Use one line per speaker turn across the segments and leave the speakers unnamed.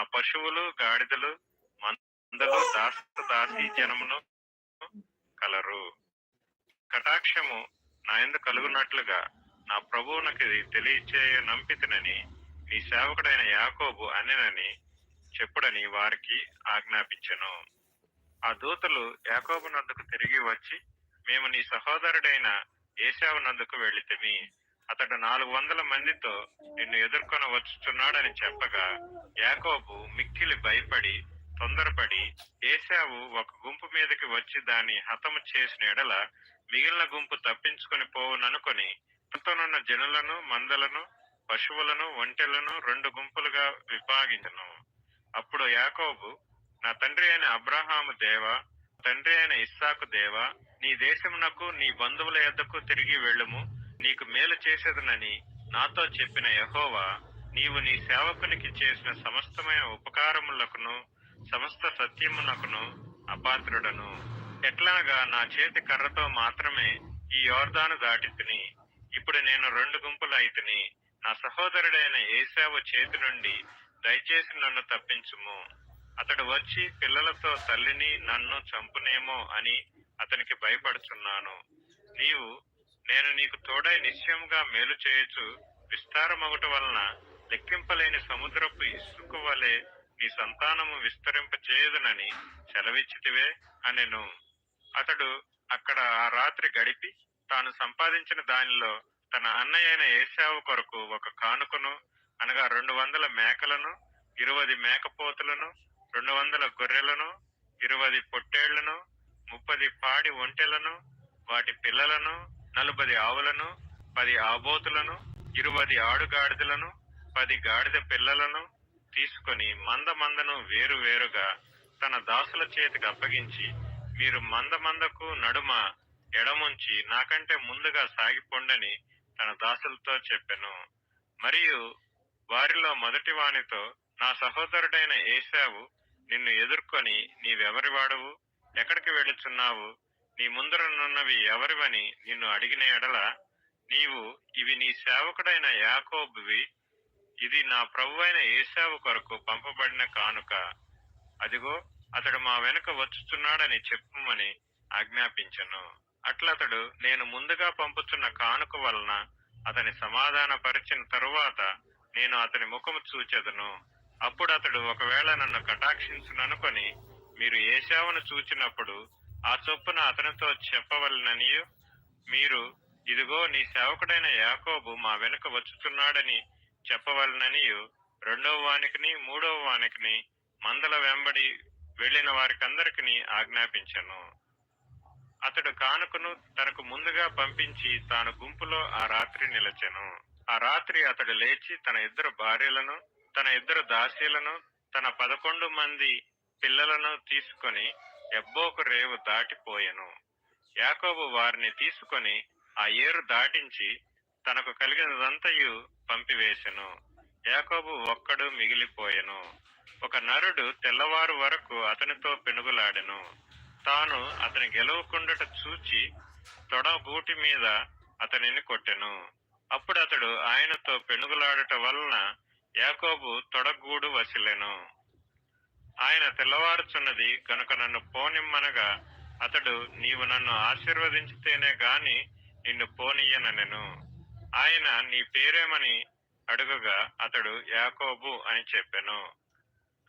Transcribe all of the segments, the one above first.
నా పశువులు గాడిదలు మందలు దాస దాసి జనమును కలరు. కటాక్షము నా ఎందు కలుగునట్లుగా నా ప్రభువునకి తెలియచేయ నంపితనని నీ సేవకుడైన యాకోబు అనినని చెప్పుడని వారికి ఆజ్ఞాపించెను. ఆ దూతలు యాకోబు నందుకు తిరిగి వచ్చి మేము నీ సహోదరుడైన ఏసావు నందుకు వెళితిమి అతడు నాలుగు వందల మందితో నిన్ను ఎదుర్కొని వచ్చుచున్నాడని చెప్పగా యాకోబు మిక్కిలి భయపడి తొందరపడి ఏశావు ఒక గుంపు మీదకి వచ్చి దాన్ని హతము చేసిన ఎడల మిగిలిన గుంపు తప్పించుకుని పోవుననుకొని తనతోనున్న జనులను మందలను పశువులను ఒంటెలను రెండు గుంపులుగా విభాగించను. అప్పుడు యాకోబు నా తండ్రి అయిన అబ్రహాము దేవ తండ్రి అయిన ఇస్సాకు దేవ నీ దేశమునకు నీ బంధువుల యొద్దకు తిరిగి వెళ్ళుము. నీకు మేలు చేసేదనని నాతో చెప్పిన యహోవా నీవు నీ సేవకునికి చేసిన సమస్తమైన ఉపకారములకును సమస్త సత్యమునకును అపాత్రుడను. ఎట్లనగా నా చేతి కర్రతో మాత్రమే ఈ యోర్దాను దాటి తిని ఇప్పుడు నేను రెండు గుంపులు అయితిని నా సహోదరుడైన ఏసావు చేతి నుండి దయచేసి నన్ను తప్పించుము. అతడు వచ్చి పిల్లలతో తల్లిని నన్ను చంపునేమో అని అతనికి భయపడుచున్నాను. నీవు నేను నీకు తోడై నిశ్చయముగా మేలు చేయొచ్చు విస్తారమగుట వలన లెక్కింపలేని సముద్రపు ఇసుక వలె నీ సంతానము విస్తరింప చేయదునని సెలవిచ్చితివే అనెను. అతడు అక్కడ ఆ రాత్రి గడిపి తాను సంపాదించిన దానిలో తన అన్నయ్య అయిన ఏసావు కొరకు ఒక కానుకను అనగా రెండు వందల మేకలను ఇరవై మేకపోతులను రెండు వందల గొర్రెలను ఇరవై పొట్టేళ్ళను ముప్పది పాడి ఒంటెలను వాటి పిల్లలను నలుబది ఆవులను పది ఆబోతులను ఇరువది ఆడుగాడిదలను పది గాడిద పిల్లలను తీసుకొని మంద మందను వేరు వేరుగా తన దాసుల చేతికి అప్పగించి మీరు మంద మందకు నడుమ ఎడముంచి నాకంటే ముందుగా సాగిపోండని తన దాసులతో చెప్పెను. మరియు వారిలో మొదటి వానితో నా సహోదరుడైన ఏశావు నిన్ను ఎదుర్కొని నీవెవరి వాడవు ఎక్కడికి వెళ్ళుచున్నావు నీ ముందరనున్నవి ఎవరివని నిన్ను అడిగిన ఎడల నీవు ఇవి నీ సేవకుడైన యాకోబువి. ఇది నా ప్రభు అయిన ఏశావు కొరకు పంపబడిన కానుక. అదిగో అతడు మా వెనుక వచ్చుతున్నాడని చెప్పుమని ఆజ్ఞాపించను. అట్లతడు నేను ముందుగా పంపుతున్న కానుక వలన అతని సమాధానపరిచిన తరువాత నేను అతని ముఖము చూచెదను. అప్పుడు అతడు ఒకవేళ నన్ను కటాక్షించుననుకొని మీరు ఏశావును చూచినప్పుడు ఆ చొప్పున అతనితో చెప్పవలననియు మీరు ఇదిగో నీ సేవకుడైన యాకోబు మా వెనుక వచ్చుతున్నాడని చెప్పవలననియు రెండవ వానికిని మూడవ వానికిని మందల వెంబడి వెళ్ళిన వారికందరికిని ఆజ్ఞాపించను. అతడు కానుకను తనకు ముందుగా పంపించి తాను గుంపులో ఆ రాత్రి నిలచెను. ఆ రాత్రి అతడు లేచి తన ఇద్దరు భార్యలను తన ఇద్దరు దాసీలను తన పదకొండు మంది పిల్లలను తీసుకొని ఎబ్బోకు రేవు దాటిపోయెను. యాకోబు వారిని తీసుకొని ఆ ఏరు దాటించి తనకు కలిగినదంతయు పంపివేశెను యాకోబు ఒక్కడు మిగిలిపోయెను. ఒక నరుడు తెల్లవారు వరకు అతనితో పెనుగులాడెను. తాను అతని గెలవకుండట చూచి తొడ బూటి మీద అతనిని కొట్టెను. అప్పుడు అతడు ఆయనతో పెనుగులాడట వలన యాకోబు తొడగూడు వసిలెను. ఆయన తెల్లవారుచున్నది కనుక నన్ను పోనిమ్మనగా అతడు నీవు నన్ను ఆశీర్వదించితేనే గాని నిన్ను పోనీయననెను. ఆయన నీ పేరేమని అడుగగా అతడు యాకోబు అని చెప్పెను.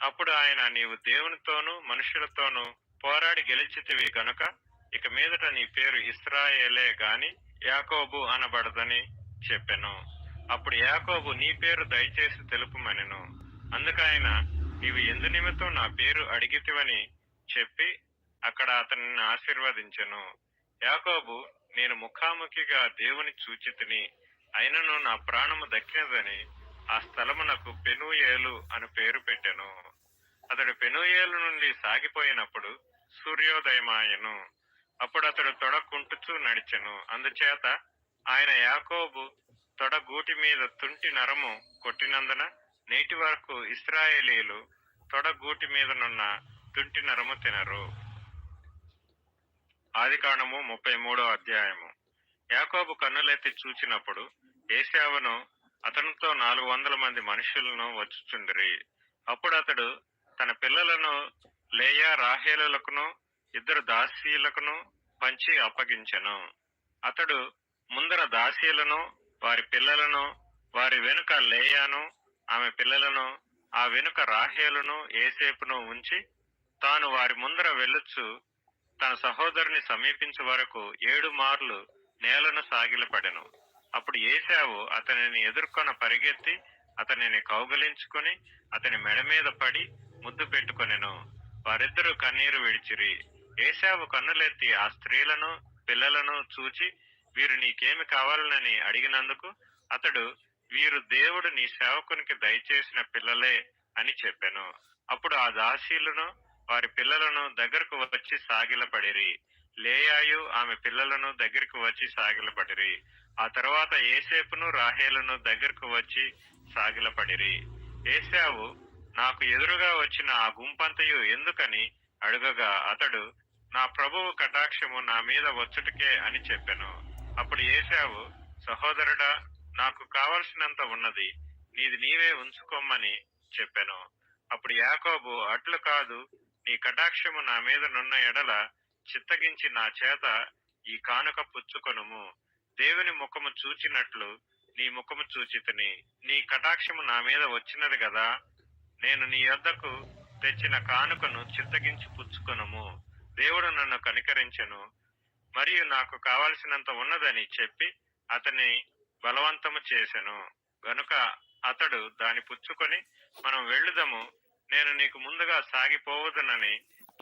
అప్పుడు ఆయన నీవు దేవునితోనూ మనుషులతోనూ పోరాడి గెలిచితివి గనుక ఇక మీదట నీ పేరు ఇస్రాయేలే గాని యాకోబు అనబడదని చెప్పెను. అప్పుడు యాకోబు నీ పేరు దయచేసి తెలుపుమనెను. అందుకైనా నీవు ఎందు నిమిత్తం నా పేరు అడిగితివని చెప్పి అక్కడ అతనిని ఆశీర్వదించెను. యాకోబు నేను ముఖాముఖిగా దేవుని చూచితిని అయినను నా ప్రాణము దక్కినదని ఆ స్థలమునకు పెనుయేలు అని పేరు పెట్టెను. అతడు పెనుయేలు నుండి సాగిపోయినప్పుడు సూర్యోదయమాయను. అప్పుడు అతడు తొడ కుంటుచూ నడిచెను. అందుచేత ఆయన యాకోబు తొడ గూటి మీద తుంటి నరము కొట్టినందున నేటి వరకు ఇస్రాయేలీలు తొడగూటి మీదనున్న తుంటి నరము తినరు. ఆదికాండము ముప్పై మూడో అధ్యాయము. యాకోబు కన్నులెత్తి చూచినప్పుడు ఏసావును అతనితో నాలుగు వందల మంది మనుషులను వచ్చుచుండిరి. అప్పుడు అతడు అతడు తన పిల్లలను లేయా రాహేలులకును ఇద్దరు దాసీలకును పంచి అప్పగించెను. అతడు ముందర దాసీలను వారి పిల్లలను వారి వెనుక లేయాను ఆమె పిల్లలను ఆ వెనుక రాహేలును ఏసేపును ఉంచి తాను వారి ముందర వెళ్ళొచ్చు. తన సహోదరుని సమీపించే వరకు ఏడు మార్లు నేలను సాగిలపడెను. అప్పుడు ఏశావు అతనిని ఎదుర్కొన పరిగెత్తి అతనిని కౌగలించుకొని అతని మెడ మీద పడి ముద్దు పెట్టుకొనెను. వారిద్దరూ కన్నీరు విడిచిరి. ఏశావు కన్నులెత్తి ఆ స్త్రీలను పిల్లలను చూచి వీరు నీకేమి కావాలనని అడిగినందుకు అతడు వీరు దేవుడు నీ సేవకునికి దయచేసిన పిల్లలే అని చెప్పాను. అప్పుడు ఆ దాసీలను వారి పిల్లలను దగ్గరకు వచ్చి సాగిలపడిరి. లేయాయు ఆమె పిల్లలను దగ్గరకు వచ్చి సాగిలపడిరి. ఆ తర్వాత ఏసేపును రాహేలును దగ్గరకు వచ్చి సాగిలపడిరి. ఏసావు నాకు ఎదురుగా వచ్చిన ఆ గుంపంతయు ఎందుకని అడుగగా అతడు నా ప్రభువు కటాక్షము నా మీద వచ్చుటకే అని చెప్పాను. అప్పుడు ఏసావు సహోదరుడా నాకు కావలసినంత ఉన్నది నీది నీవే ఉంచుకోమని చెప్పాను. అప్పుడు యాకోబు అట్లు కాదు నీ కటాక్షము నా మీద నున్న ఎడల చిత్తగించి నా చేత ఈ కానుక పుచ్చుకొనుము. దేవుని ముఖము చూచినట్లు నీ ముఖము చూచితిని. నీ కటాక్షము నా మీద వచ్చినది కదా నేను నీ యొద్దకు తెచ్చిన కానుకను చిత్తగించి పుచ్చుకొనుము. దేవుడు నన్ను కనికరించెను. మరియు నాకు కావలసినంత ఉన్నదని చెప్పి అతని బలవంతము చేసెను. గనుక అతడు దాని పుచ్చుకొని మనం వెళ్ళుదము నేను నీకు ముందుగా సాగిపోవదునని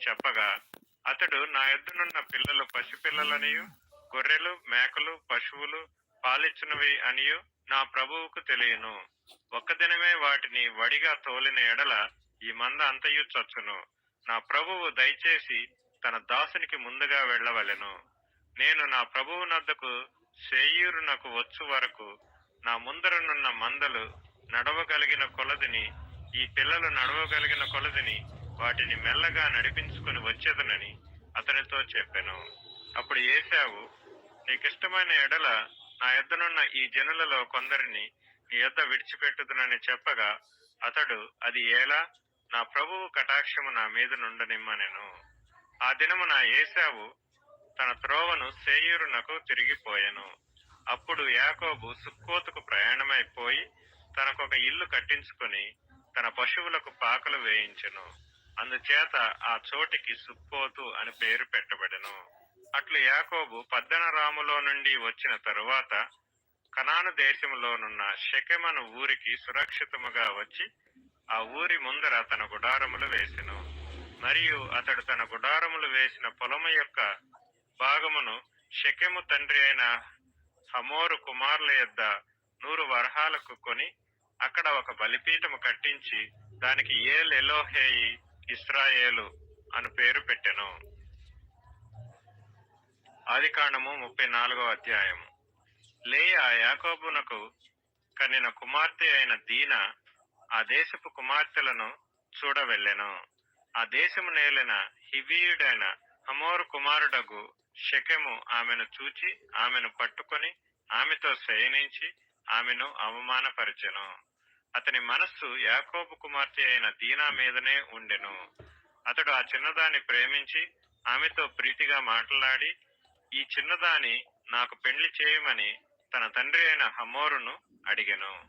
చెప్పగా అతడు నా ఎద్దునున్న పిల్లలు పసిపిల్లలనియు గొర్రెలు మేకలు పశువులు పాలిచ్చినవి అనియు నా ప్రభువుకు తెలియను. ఒక్క దినమే వాటిని వడిగా తోలిన ఎడల ఈ మంద అంతయు చచ్చును. నా ప్రభువు దయచేసి తన దాసునికి ముందుగా వెళ్ళవలెను. నేను నా ప్రభువు నద్దకు సేయూరునకు వచ్చు వరకు నా ముందరనున్న మందలు నడవగలిగిన కొలదిని ఈ పిల్లలు నడవగలిగిన కొలదిని వాటిని మెల్లగా నడిపించుకుని వచ్చేదనని అతనితో చెప్పాను. అప్పుడు ఏశావు నీకిష్టమైన ఎడల నా ఎద్దనున్న ఈ జనులలో కొందరిని నీ యొద్ద విడిచిపెట్టుదునని చెప్పగా అతడు అది ఎలా నా ప్రభువు కటాక్షము నా మీద నుండనిమ్మనెను. ఆ దినమున ఏశావు తన త్రోవను సేయూరునకు తిరిగిపోయెను. అప్పుడు యాకోబు సుక్కోతుకు ప్రయాణమైపోయి తనకొక ఇల్లు కట్టించుకొని తన పశువులకు పాకలు వేయించెను. అందుచేత ఆ చోటికి సుక్కోతు అని పేరు పెట్టబడెను. అట్లు యాకోబు పద్దనరాములో నుండి వచ్చిన తరువాత కనాను దేశములోనున్న షెకెమను ఊరికి సురక్షితముగా వచ్చి ఆ ఊరి ముందర తన గుడారములు వేసెను. మరియు అతడు తన గుడారములు వేసిన పొలము యొక్క భాగమును షెకెము తండ్రి అయిన హమోరు కుమారుల యొద్ద నూరు వరహాలకు కొని అక్కడ ఒక బలిపీఠము కట్టించి దానికి ఏల్ ఎలోహేయి ఇస్రాయేలు అను పేరు పెట్టెను. ఆది కాండము ముప్పై నాలుగో అధ్యాయము. లేయా యాకోబునకు కనిన కుమార్తె అయిన దీన ఆ దేశపు కుమార్తెలను చూడవెళ్ళెను ఆ దేశము నేలిన హివీయుడైన హమోరు కుమారుడగు షెకెము ఆమెను చూచి ఆమెను పట్టుకొని ఆమెతో శయనించి ఆమెను అవమానపరిచెను. అతని మనస్సు యాకోబు కుమార్తె అయిన దీనా మీదనే ఉండెను. అతడు ఆ చిన్నదాన్ని ప్రేమించి ఆమెతో ప్రీతిగా మాట్లాడి ఈ చిన్నదాని నాకు పెళ్ళి చేయమని తన తండ్రి అయిన హమోరును అడిగెను.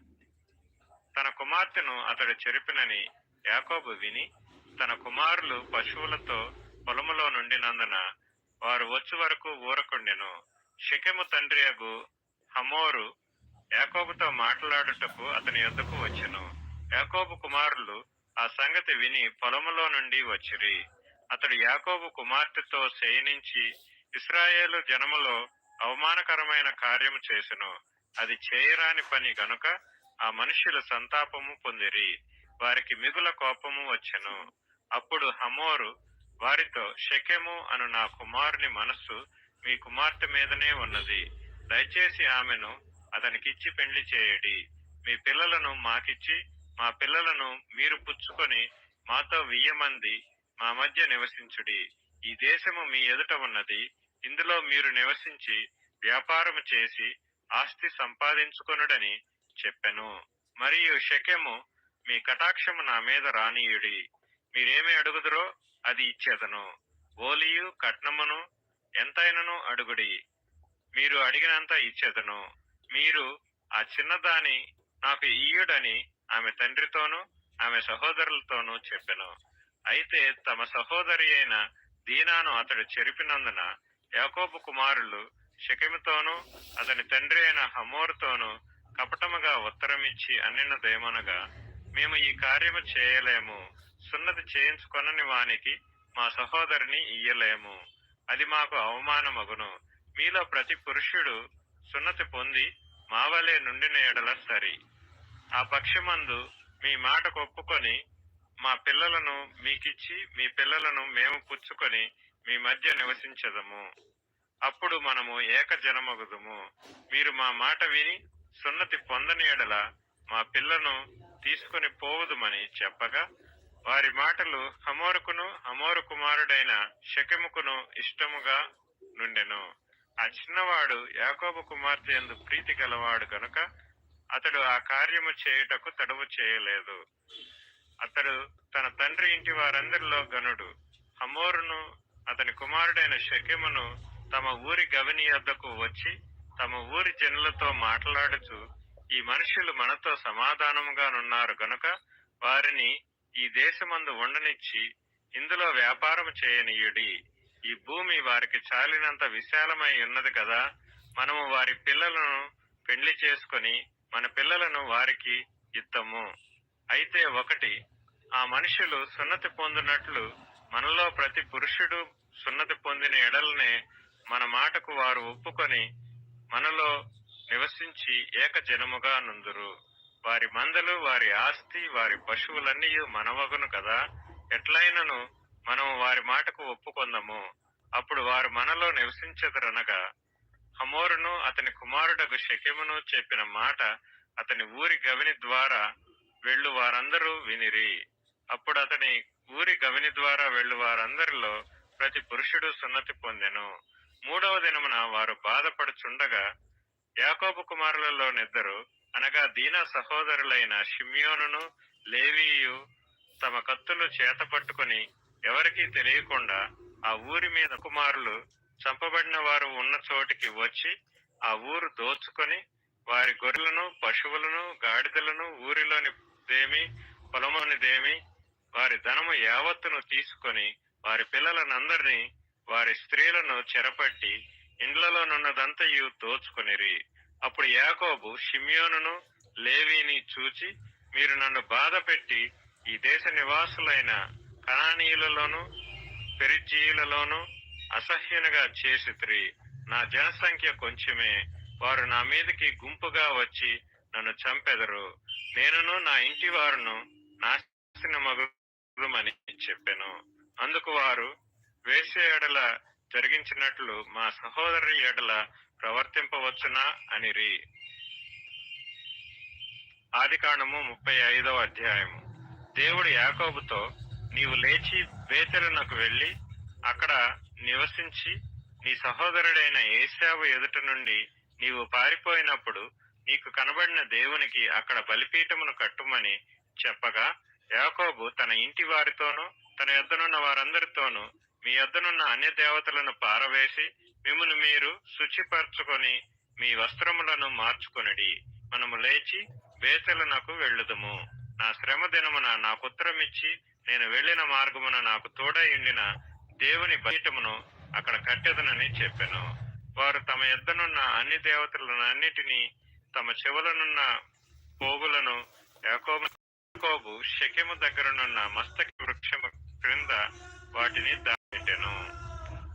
తన కుమార్తెను అతడు చెరిపినని యాకోబు విని తన కుమారులు పశువులతో పొలములో నుండినందున వారు వచ్చి వరకు ఊరకుండెను. షెకెము తండ్రి అగు హమోరు యాకోబుతో మాట్లాడుటకు అతని యొద్దకు వచ్చెను. యాకోబు కుమారులు ఆ సంగతి విని పొలములో నుండి వచ్చిరి. అతడు యాకోబు కుమార్తెతో శయనించి ఇస్రాయేలు జనములో అవమానకరమైన కార్యము చేసెను. అది చేయరాని పని గనుక ఆ మనుషులు సంతాపము పొందిరి. వారికి మిగుల కోపము వచ్చెను. అప్పుడు హమోరు వారితో షకెము అను నా కుమారుని మనస్సు మీ కుమార్తె మీదనే ఉన్నది. దయచేసి ఆమెను అతనికిచ్చి పెళ్ళి చేయడి. మీ పిల్లలను మాకిచ్చి మా పిల్లలను మీరు పుచ్చుకొని మాతో వియ్యమంది మా మధ్య నివసించుడి. ఈ దేశము మీ ఎదుట ఉన్నది. ఇందులో మీరు నివసించి వ్యాపారము చేసి ఆస్తి సంపాదించుకొనుడని చెప్పెను. మరియు శకెము మీ కటాక్షము నా మీద రానీయుడి. మీరేమి అడుగుదురో అది ఇచ్చేదను. ఓలియు కట్నమును ఎంతైనను అడుగుడి. మీరు అడిగినంత ఇచ్చేదను. మీరు ఆ చిన్నదాని నాకు ఈయుడని ఆమె తండ్రితోనూ ఆమె సహోదరులతోనూ చెప్పెను. అయితే తమ సహోదరి అయిన దీనాను అతడు చెరిపినందున యాకోబు కుమారులు శకమితోనూ అతని తండ్రి అయిన హమోరుతోనూ కపటముగా ఉత్తరమిచ్చి అన్నినదేమనగా మేము ఈ కార్యము చేయలేము. సున్నతి చేయించుకొనని వానికి మా సహోదరిని ఇయ్యలేము. అది మాకు అవమానమగును. మీలో ప్రతి పురుషుడు సున్నతి పొంది మావలే నుండిన ఎడల సరి. ఆ పక్షమందు మీ మాటకు ఒప్పుకొని మా పిల్లలను మీకిచ్చి మీ పిల్లలను మేము పుచ్చుకొని మీ మధ్య నివసించదము. అప్పుడు మనము ఏకజనమగుదుము. మీరు మా మాట విని సున్నతి పొందని ఎడల మా పిల్లను తీసుకొని పోవదుమని చెప్పగా వారి మాటలు హమోరుకును హమోరు కుమారుడైన శకెముకును ఇష్టముగా నుండెను. ఆ చిన్నవాడు యాకోబు కుమార్తె ఎందు ప్రీతి గలవాడు కనుక అతడు ఆ కార్యము చేయుటకు తడువు చేయలేదు. అతడు తన తండ్రి ఇంటి వారందరిలో గనుడు. హమోరును అతని కుమారుడైన షకెమును తమ ఊరి గవిని వద్దకు వచ్చి తమ ఊరి జనులతో మాట్లాడుచు ఈ మనుషులు మనతో సమాధానముగానున్నారు గనుక వారిని ఈ దేశమందు ఉండనిచ్చి ఇందులో వ్యాపారం చేయనీయుడి. ఈ భూమి వారికి చాలినంత విశాలమై ఉన్నది కదా. మనము వారి పిల్లలను పెళ్ళి చేసుకొని మన పిల్లలను వారికి ఇత్తము. అయితే ఒకటి ఆ మనుషులు సున్నతి పొందినట్లు మనలో ప్రతి పురుషుడు సున్నతి పొందిన ఎడలనే మన మాటకు వారు ఒప్పుకొని మనలో నివసించి ఏకజనముగా నుందురు. వారి మందలు వారి ఆస్తి వారి పశువులన్నీ మనవగును కదా. ఎట్లయినను మనము వారి మాటకు ఒప్పుకొందము. అప్పుడు వారు మనలో నివసించదరనగా హమోరును అతని కుమారుడకు శకెమును చెప్పిన మాట అతని ఊరి గవిని ద్వారా వెళ్ళు వారందరూ వినిరి. అప్పుడు అతని ఊరి గవిని ద్వారా వెళ్ళు వారందరిలో ప్రతి పురుషుడు సున్నతి పొందెను. మూడవ దినమున వారు బాధపడుచుండగా యాకోబు కుమారులలోనిద్దరు అనగా దీన సహోదరులైన షిమ్యోనును లేవీయు తమ కత్తులు చేత పట్టుకుని ఎవరికీ తెలియకుండా ఆ ఊరి మీద కుమారులు చంపబడిన వారు ఉన్న చోటికి వచ్చి ఆ ఊరు దోచుకొని వారి గొర్రెలను పశువులను గాడిదలను ఊరిలోని దేమి పొలమునిదేమి వారి ధనము యావత్తును తీసుకొని వారి పిల్లలనందరినీ వారి స్త్రీలను చెరపట్టి ఇండ్లలోనున్నదంతయు దోచుకొనిరి. అప్పుడు యాకోబు షిమ్యోనును లేవీని చూచి మీరు నన్ను బాధ పెట్టి ఈ దేశ నివాసులైన కణానీయులలోను పెరిజీయులలోను అసహ్యునిగా చేసిత్రి. నా జనసంఖ్య కొంచెమే. వారు నా మీదకి గుంపుగా వచ్చి నన్ను చంపెదరు. నేనును నా ఇంటి వారును నాశన మగుమని చెప్పాను. అందుకు వారు వేసే ఎడల జరిగించినట్లు మా సహోదరి ఎడల ప్రవర్తింపవచ్చునా అనిరి ఆది ముప్పై ఐదవ అధ్యాయము. దేవుడు యాకోబుతో నీవు లేచి బేతెరునకు వెళ్ళి అక్కడ నివసించి నీ సహోదరుడైన ఏశావు ఎదుట నుండి నీవు పారిపోయినప్పుడు నీకు కనబడిన దేవునికి అక్కడ బలిపీఠమును కట్టుమని చెప్పగా యాకోబు తన ఇంటి వారితోనూ తన యొద్దనున్న వారందరితోనూ మీ యొద్దనున్న అన్య దేవతలను పారవేసి మిమ్మను మీరు శుచిపరచుకొని మీ వస్త్రములను మార్చుకొనిడి. మనము లేచి బేతెలనకు వెళ్ళుదుము. నా శ్రమ దినమున నాకు ఉత్తరమిచ్చి నేను వెళ్ళిన మార్గమున నాకు తోడై ఉండిన దేవుని బయటమును అక్కడ కట్టెదనని చెప్పాను. వారు తమ ఎద్దనున్న అన్ని దేవతలను అన్నిటినీ తమ చెవులనున్న పోగులను యాకోబు శకెము దగ్గరనున్న మస్తకి వృక్షము క్రింద వాటిని దాపెట్టెను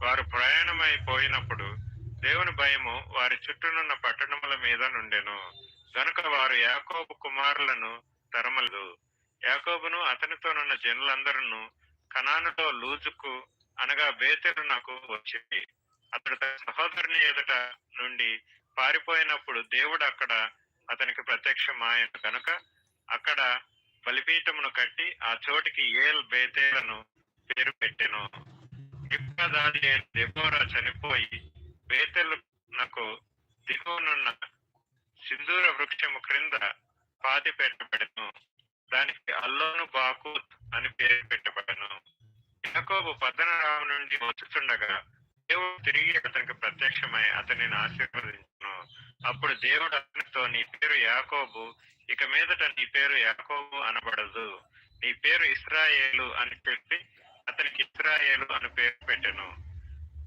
వారు ప్రయాణమైపోయినప్పుడు దేవుని భయము వారి చుట్టూనున్న పట్టణముల మీద నుండెను. గనుక వారు యాకోబు కుమారులను తరమలేదు. యాకోబును అతనితోనున్న జనులందరూ కణానుతో లూజుకు అనగా బేతెరునకు వచ్చింది అతడు తన సహోదరుని ఎదుట నుండి పారిపోయినప్పుడు దేవుడు అక్కడ అతనికి ప్రత్యక్షమాయన. కనుక అక్కడ బలిపీఠమును కట్టి ఆ చోటికి ఏల్ బేతేలను పేరు పెట్టెను. దాది అయిన దెబోరా చనిపోయి బేతెలునకు దిగువనున్న సింధూర వృక్షము క్రింద పాతి పెట్టబడెను. దానికి అల్లోను బాకూత్ అని పేరు పెట్టబడను. యాకోబు పద్దనరావు నుండి వచ్చుతుండగా దేవుడు తిరిగి అతనికి ప్రత్యక్షమై అతనిని ఆశీర్వదించును. అప్పుడు దేవుడు అతనితో నీ పేరు యాకోబు ఇక మీదట నీ పేరు యాకోబు అనబడదు. నీ పేరు ఇస్రాయేలు అని చెప్పి అతనికి ఇస్రాయేలు అని పేరు పెట్టెను.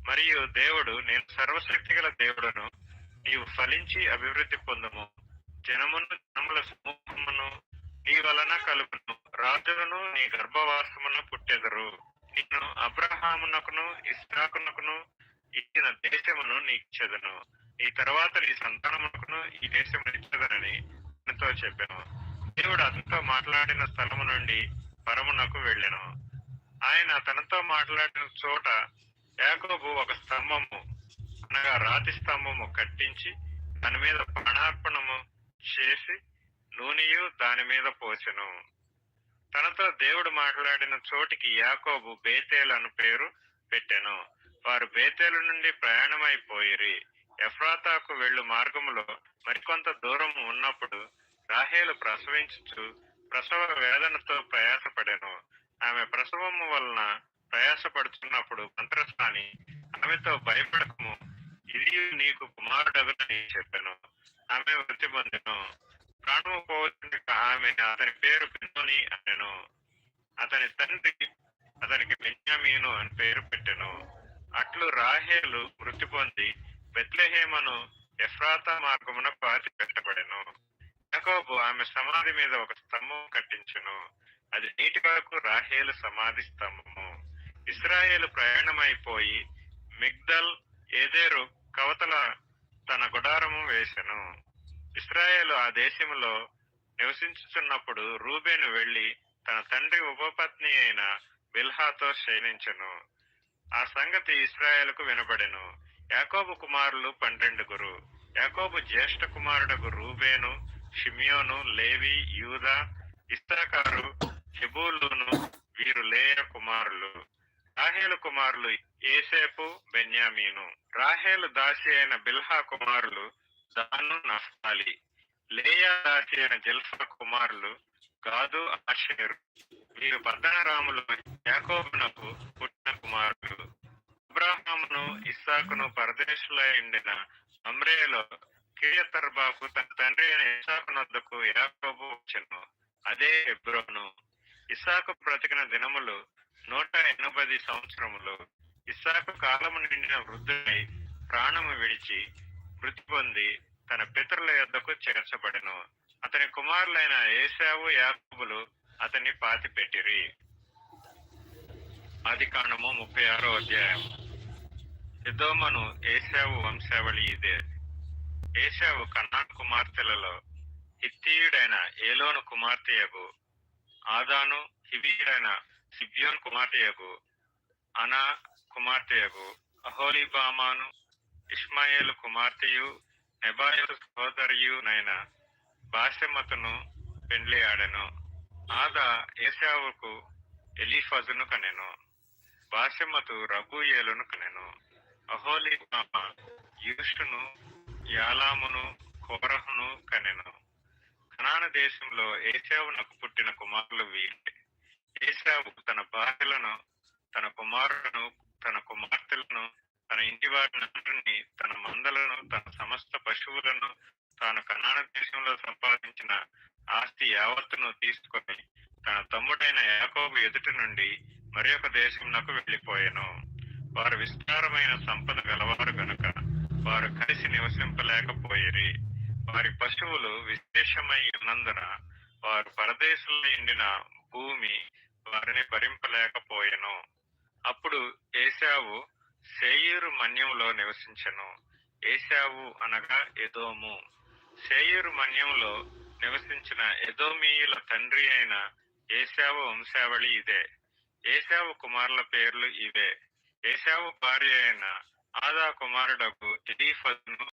మరియు దేవుడు నేను సర్వశక్తి గల దేవుడను నీవు ఫలించి అభివృద్ధి పొందము. జనమును జనముల సమూహమును నీ వలన కలుపును రాజులను నీ గర్భవాసమును పుట్టెదరు. నేను అబ్రహామునకును ఇస్రాకునకును ఇచ్చిన దేశమును నీకిచ్చెదను ఈ తర్వాత నీ సంతానమునకును ఈ దేశమును ఇచ్చదనని అతనితో చెప్పాను. దేవుడు అతనితో మాట్లాడిన స్థలము నుండి పరమునకు వెళ్ళాను. ఆయన తనతో మాట్లాడిన చోట యాకోబు ఒక స్తంభము అనగా రాతి స్తంభము కట్టించి దాని మీద ప్రాణార్పణము చేసి నూనెయు దాని మీద పోసెను. తనతో దేవుడు మాట్లాడిన చోటికి యాకోబు బేతేల్ అను పేరు పెట్టెను. వారు బేతేలు నుండి ప్రయాణమైపోయిరి. ఎఫ్రాతాకు వెళ్ళు మార్గములో మరికొంత దూరం ఉన్నప్పుడు రాహేలు ప్రసవించుచు ప్రసవ వేదనతో ప్రయాసపడెను. ఆమె ప్రసవము వలన ప్రయాసపడుతున్నప్పుడు మంత్రస్థాని ఆమెతో భయపడకము. ఇది నీకు కుమారుడగనని చెప్పాను. ఆమె వృత్తి పొందెను. ప్రాణము పోవచ్చుండక ఆమె అతని పేరు పిన్నోని అనెను. అతని తండ్రి అతనికి బెన్యామీను అని పేరు పెట్టెను. అట్లు రాహేలు మృతి పొంది బెత్లహేమను ఎఫ్రాతా మార్గమున పాతి పెట్టబడెను యాకోబు ఆమె సమాధి మీద ఒక స్తంభం కట్టించును. అది నీటి వరకు రాహేలు సమాధి స్తంభము. ఇస్రాయేల్ ప్రయాణమైపోయి మిగ్దల్ ఏదేరు కవతల తన గుడారము వేసెను. ఇస్రాయేల్ ఆ దేశంలో నివసించుచున్నప్పుడు రూబేను వెళ్ళి తన తండ్రి ఉపపత్ని అయిన బిల్హాతో శయనించెను ఆ సంగతి ఇస్రాయేలుకు వినబడెను. యాకోబు కుమారులు పన్నెండుగురు యాకోబు జ్యేష్ఠ కుమారుడకు రూబేను షిమియోను లేవి యూదా ఇస్తాకారు హెబూలును వీరు లేయ కుమారులు. రాహేలు కుమారులు ఏసేపు బెన్యామీను. రాహేలు దాసి అయిన బిల్హా కుమారులు దాను నఫ్తాలి. లేయా దాసి అయిన జిల్ఫా కుమారులు గాదు ఆషేరు. వీరు పద్దనరాములు యాకోబునకు పుట్టిన కుమారులు. అబ్రాహామును ఇస్సాకును పరదేశులై ఎండిన అమ్రేలో కిరియతర్బాకు తన తండ్రి అయిన ఇస్సాకునొద్దకు యాకోబు వచ్చను. అదే హెబ్రోను. ఇస్సాకు బ్రతికిన దినములు నూట ఎనభై సంవత్సరములు. ఇస్సాకు కాలము నిండిన వృద్ధుడై ప్రాణము విడిచి మృతి పొంది తన పితరుల యొద్దకు చేర్చబడెను. అతని కుమారులైన ఏశావు యాకబులు అతన్ని పాతి పెట్టిరి ఆది కాండము ముప్పై ఆరో అధ్యాయం. ఎదోమను ఏశావు వంశావళి ఇదే. ఏశావు కన్నా కుమార్తెలలో హిత్తీయుడైన ఏలోను కుమార్తెయగు ఆదాను హివీయుడైన సిబ్యోన్ కుమార్తెయగు అనా కుమార్తెయగు అహోలిబామాను ఇష్మాయేలు కుమార్తెయు నెబాయలు సహోదరియునైన బాసెమతును పెండ్లి ఆడెను ఆదా ఏశావుకు ఎలీఫజును కనెను. బాసెమతు రఘుయేలును కనెను. అహోలీబామ యూషును యాలామును కోరహును కనెను. కనాన దేశంలో ఏసావునకు పుట్టిన కుమారులు వీళ్ళే. ఏసావు తన భార్యలను తన కుమారులను తన కుమార్తెలను తన ఇంటి వారిని తన మందలను తన సమస్త పశువులను తాను కనాన దేశంలో సంపాదించిన ఆస్తి యావత్తును తీసుకొని తన తమ్ముడైన యాకోబు ఎదుటి నుండి మరి ఒక దేశంనకు వెళ్ళిపోయాను. వారు విస్తారమైన సంపద గలవారు గనుక వారు కలిసి నివసింపలేకపోయిరి. వారి పశువులు విశేషమై ఉన్నందున వారు పరదేశంలో ఎండిన భూమి వారిని భరింపలేకపోయెను. అప్పుడు ఏశావు సేయూరు మన్యంలో నివసించెను. ఏశావు అనగా ఎదోము. సేయూరు మన్యంలో నివసించిన ఎదోమీయుల తండ్రి అయిన ఏశావు వంశావళి ఇదే. ఏశావు కుమారుల పేర్లు ఇవే. ఏశావు భార్య అయిన ఆదా కుమారుడకు ఎలీఫజును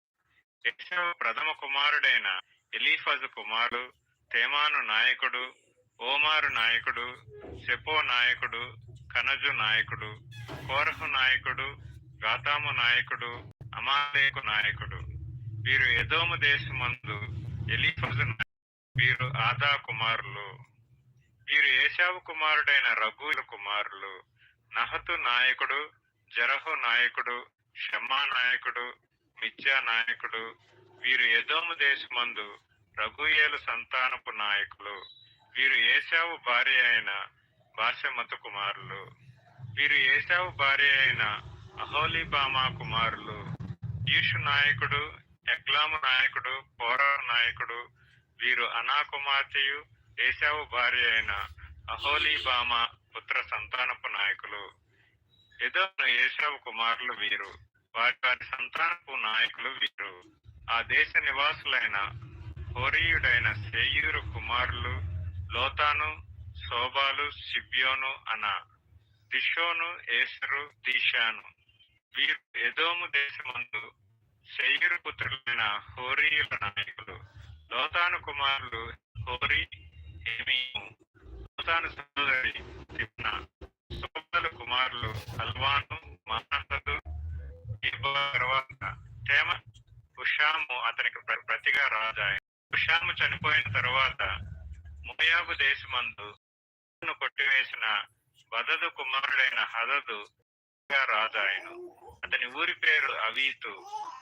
ఏశావు ప్రథమ కుమారుడైన ఎలీఫజు కుమారుడు తేమాను నాయకుడు ఓమారు నాయకుడు సెపో నాయకుడు కనజు నాయకుడు కోరహు నాయకుడు గాతాము నాయకుడు అమాలేకు నాయకుడు. వీరు ఎదోము దేశమందు ఎలీఫజు వీరు ఆదా కుమారులు. వీరు ఏశావు కుమారుడైన రఘువుల కుమారులు. నహతు నాయకుడు జరహు నాయకుడు షమ్మా నాయకుడు మిథ్యా నాయకుడు వీరు ఎదోము దేశమందు రఘుయేలు సంతానపు నాయకులు. వీరు ఏశావు భార్య అయిన బాసమతు కుమారులు. వీరు ఏశావు భార్య అయిన అహోలీబామా కుమారులు. ఈషు నాయకుడు ఎగ్లాము నాయకుడు పోరా నాయకుడు. వీరు అనా కుమార్తెయు ఏశావు భార్య అయిన అహోలీబామా పుత్ర సంతానపు నాయకులు. ఎదోను ఏశావు కుమారులు వీరు. వారి వారి సంతానపు నాయకులు వీరు. ఆ దేశ నివాసులైన హోరీయుడైన సేయూరు కుమారులు లోతాను శోభాలు సిబ్యోను అన దిషోను ఏసరు దీషాను. వీరు ఎదోము దేశమందు శైరు పుత్రులైన హోరీయుల నాయకులు. లోతాను కుమారులు హోరీ హేమీము లోతాను సహోదరి తిప్న శోభల కుమారులు అల్వాను మానసదు ఈబో తర్వాత తేమ హుషాము అతనికి ప్రతిగా రాజాయి హుషాము చనిపోయిన తర్వాత మోయాబు దేశమందు కొట్టివేసిన బదదు కుమారుడైన హదదు రాజాయను అతని ఊరి పేరు అవీతు.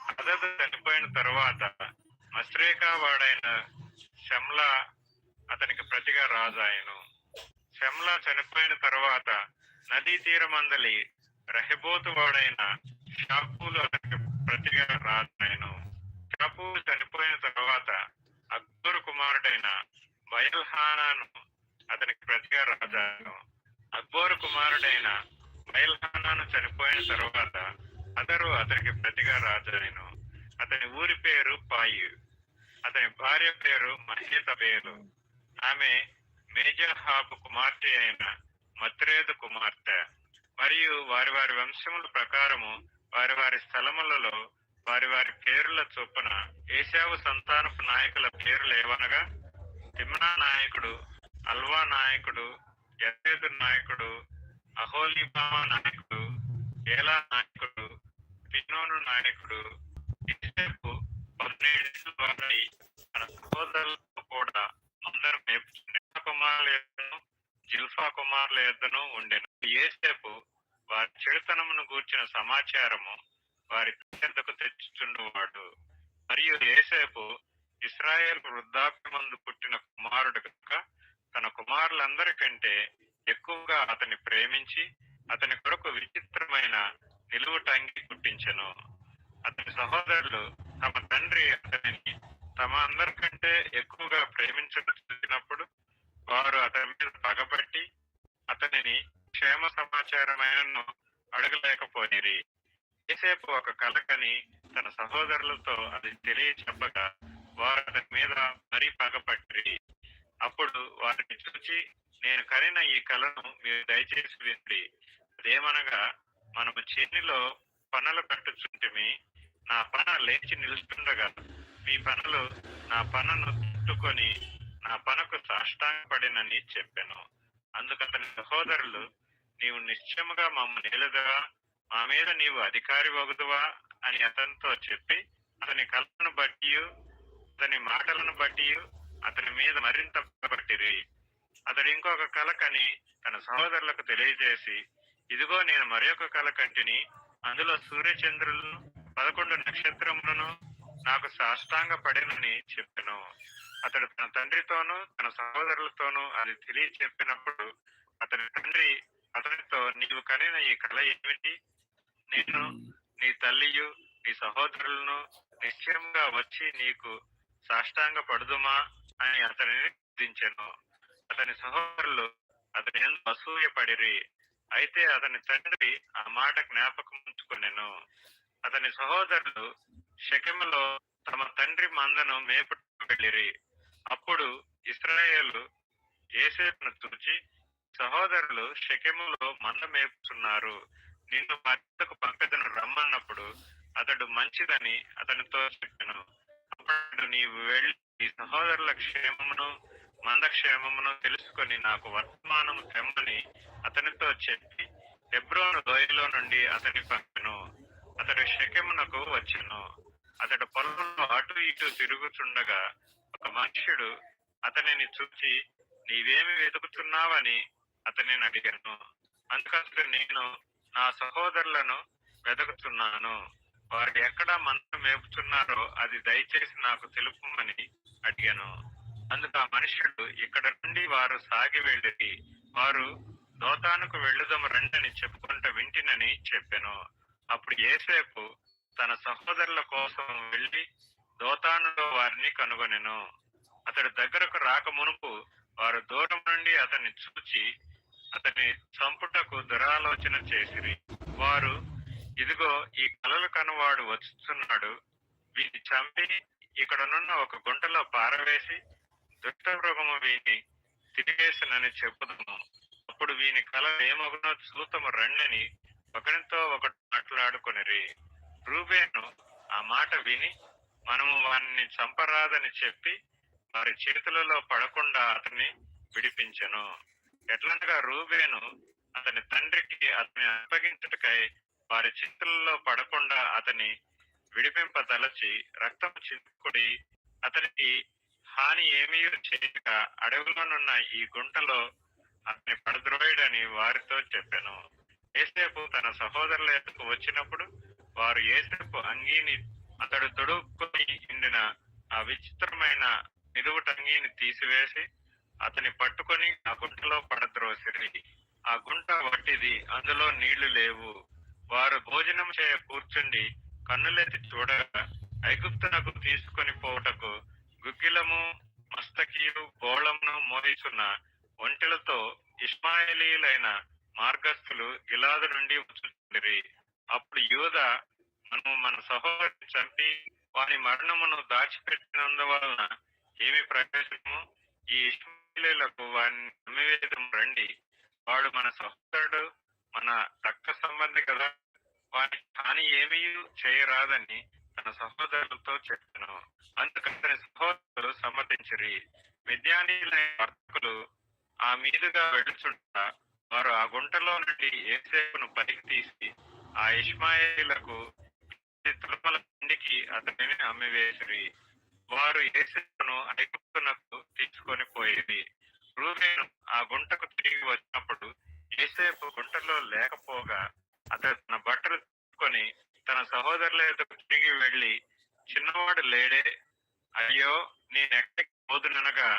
హదదు చనిపోయిన తర్వాత మస్రేకా వాడైన శమ్లా అతనికి ప్రతిగా రాజాయను శమ్లా చనిపోయిన తర్వాత నదీ తీరమందలి రహబోతు వాడైన షాపూలు అతనికి ప్రతిగా రాజాయను షాపూలు చనిపోయిన తర్వాత అక్బరు కుమారుడైన బయల్హానాను అతనికి ప్రతిగా రాజాను. అక్బోరు కుమారుడైన బయల్హానాను చనిపోయిన తర్వాత అతరు అతనికి ప్రతిగా రాజాయను అతని ఊరి పేరు పాయు. అతని భార్య పేరు మహిత పేరు. ఆమె మేజాహాబు కుమార్తె అయిన మత్రేదు కుమార్తె. మరియు వారి వారి వంశముల ప్రకారము వారి వారి స్థలములలో వారి వారి పేర్ల చొప్పున ఏశావు సంతానపు నాయకుల పేర్లు ఏవనగా తిమ్నా నాయకుడు అల్వా నాయకుడు యసేదు నాయకుడు అహోలిబామా నాయకుడు ఏలా నాయకుడు పిన్నోను నాయకుడు ఇసేపు పన్నెండు వారి తన సహోదరులతో కూడా అందరూ మేపుతుండే కుమారుల ఎద్దను జిల్ఫా కుమారుల ఎద్దను ఉండెను. ఏసేపు వారి చెడుతనమును గూర్చిన సమాచారము వారి చెంతకు తెచ్చుచుండువాడు. మరియు ఏసేపు ఇస్రాయేల్ వృద్ధాప్యమందు పుట్టిన కుమారుడు కనుక తన కుమారులందరికంటే ఎక్కువగా అతని ప్రేమించి అతని కొరకు విచిత్రమైన నిలువుటంగి కుట్టించెను అతని సహోదరులు తమ తండ్రి అతనిని తమ అందరికంటే ఎక్కువగా ప్రేమించడం చూసినప్పుడు వారు అతని మీద పగబట్టి అతనిని క్షేమ సమాచారమైనను అడగలేకపోయిరి. ఏసేపు ఒక కలకని తన సహోదరులతో అది తెలియ చెప్పగా వారు అతని మీద మరీ పగపట్టిరి. అప్పుడు వారిని చూచి నేను కనిన ఈ కలను మీరు దయచేసి విండి అదేమనగా మనము చేనిలో పనులు కట్టుచుంటిమి నా పన లేచి నిలుస్తుండగా మీ పనులు నా పనను చుట్టుకొని నా పనకు సాష్టాంగపడినని చెప్పాను. అందుకు అతని సహోదరులు నీవు నిశ్చయముగా మమ్మల్ని నిలదవా మా మీద నీవు అధికారి వగుదువా అని అతనితో చెప్పి అతని కళను బట్టి అతని మాటలను బట్టి అతని మీద మరింత పట్టిరి అతడు ఇంకొక కల కని తన సహోదరులకు తెలియజేసి ఇదిగో నేను మరొక కల కంటిని అందులో సూర్యచంద్రులను పదకొండు నక్షత్రములను నాకు సాష్టాంగ పడినని చెప్పాను. అతడు తన తండ్రితోనూ తన సహోదరులతోనూ అది తెలియ చెప్పినప్పుడు అతని తండ్రి అతనితో నీవు కనిన ఈ కళ ఏమిటి? నేను నీ తల్లియు నీ సహోదరులను నిశ్చయంగా వచ్చి నీకు సాష్టాంగ పడుదుమా అని అతనిని దించెను అతని సహోదరులు అతని ఎందు అసూయపడిరి. అయితే అతని తండ్రి ఆ మాట జ్ఞాపకం ఉంచుకొనెను అతని సహోదరులు శకెములో తమ తండ్రి మందను మేపుటకు వెళ్ళిరి. అప్పుడు ఇస్రాయేలు ఏసేపును చూచి సహోదరులు శకెములో మంద మేపుతున్నారు. నిన్ను భర్తకు పంపెదను రమ్మన్నప్పుడు అతడు మంచిదని అతనితో చెప్పాను. అప్పుడు నీవు వెళ్ళి నీ సహోదరుల క్షేమమును మంద క్షేమమును తెలుసుకొని నాకు వర్తమానము తెమ్మని అతనితో చెప్పి హెబ్రోను లోయలో నుండి అతని పంపెను. అతడు శకెమునకు వచ్చెను. అతడు పొలంలో అటు ఇటు తిరుగుతుండగా ఒక మనుష్యుడు అతనిని చూసి నీవేమి వెతుకుతున్నావని అతనిని అడిగాను. అందుకతడు నేను నా సహోదరులను వెతుకుతున్నాను వారు ఎక్కడ మంద మేపుతున్నారో అది దయచేసి నాకు తెలుపమని అడిగాను. అందుకు ఆ మనుషుడు ఇక్కడ నుండి వారు సాగి వెళ్ళి వారు దోతానుకు వెళ్ళుదము రండని చెప్పుకుంటూ వింటినని చెప్పాను. అప్పుడు ఏసేపు తన సహోదరుల కోసం వెళ్ళి దోతానులో వారిని కనుగొనెను. అతడు దగ్గరకు రాక మునుపు వారు దూరం నుండి అతన్ని చూచి అతని చంపుటకు దురాలోచన చేసిరి. వారు ఇదిగో ఈ కలలు కనువాడు వచ్చుతున్నాడు వీని చంపి ఇక్కడనున్న ఒక గుంటలో పారవేసి దుష్ట మృగము వీని తిరిగేసినని చెప్పుదాము అప్పుడు వీని కళ ఏమగునో చూతము రండని ఒకరితో ఒకటి మాట్లాడుకొనిరి. రూబేను ఆ మాట విని మనము వారిని చంపరాదని చెప్పి వారి చేతులలో పడకుండా అతన్ని విడిపించెను. ఎట్లనగా రూబేను అతని తండ్రికి అతని అప్పగించుటకై వారి చేతులలో పడకుండా అతని విడిపింప తలచి రక్తం చింపుకుడి అతనికి హాని ఏమీ చేయక అడవిలోనున్న ఈ గుంటలో అతని పడద్రోయుడని వారితో చెప్పాను. ఏసేపు తన సహోదరుల ఎద్దకు వచ్చినప్పుడు వారు ఏసేపు అంగీని అతడు తొడుక్కొని ఇండిన ఆ విచిత్రమైన నిలువుటంగీని తీసివేసి అతని పట్టుకొని ఆ గుంటలో పడద్రోసిరి ఆ గుంట వట్టిది అందులో నీళ్ళు లేవు. వారు భోజనం చేయ కూర్చుండి కన్నులెత్తి చూడగా ఐగుప్తునకు తీసుకొని పోవుటకు గుగ్గిలము మస్తకీలు గోళమును మోహిస్తున్న ఒంటెలతో ఇస్మాయిలీలైన మార్గస్థులు గిలాదు నుండి వచ్చుచుండిరి. అప్పుడు యూద మనము మన సహోదరుని చంపి వాని మరణమును దాచిపెట్టినందువలన ఏమి ప్రయోజనము? ఈ ఇస్మాయిలీలకు వారిని రండి. వాడు మన సహోదరుడు మన రక్త సంబంధి కదా. వానికి హాని ఏమీ చేయరాదని తన సహోదరులతో చెప్పాను. అందుకు అతని సహోదరులు సమ్మతించిరి. విద్యానీయులైన వర్తకులు ఆ మీదుగా వెడుచుంటా వారు ఆ గుంటలో నుండి ఏసేపును పైకి తీసి ఆ ఇష్మాయిలకు తిరుమల పిండికి అతనిని అమ్మివేసిరి వారు ఏసేపును ఐగుప్తునకు తీసుకొని పోయేది. రూబేను ఆ గుంటకు తిరిగి వచ్చినప్పుడు ఏసేపు గుంటలో లేకపోగా అతడు తన బట్టలు తీసుకొని తన సహోదరుల ఎదుగు తిరిగి వెళ్ళి చిన్నవాడు లేడే? అయ్యో నేనెక్కడికి పోదుననగా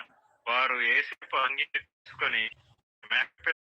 వారు ఏసేపు అంగీ తీసుకొని మేక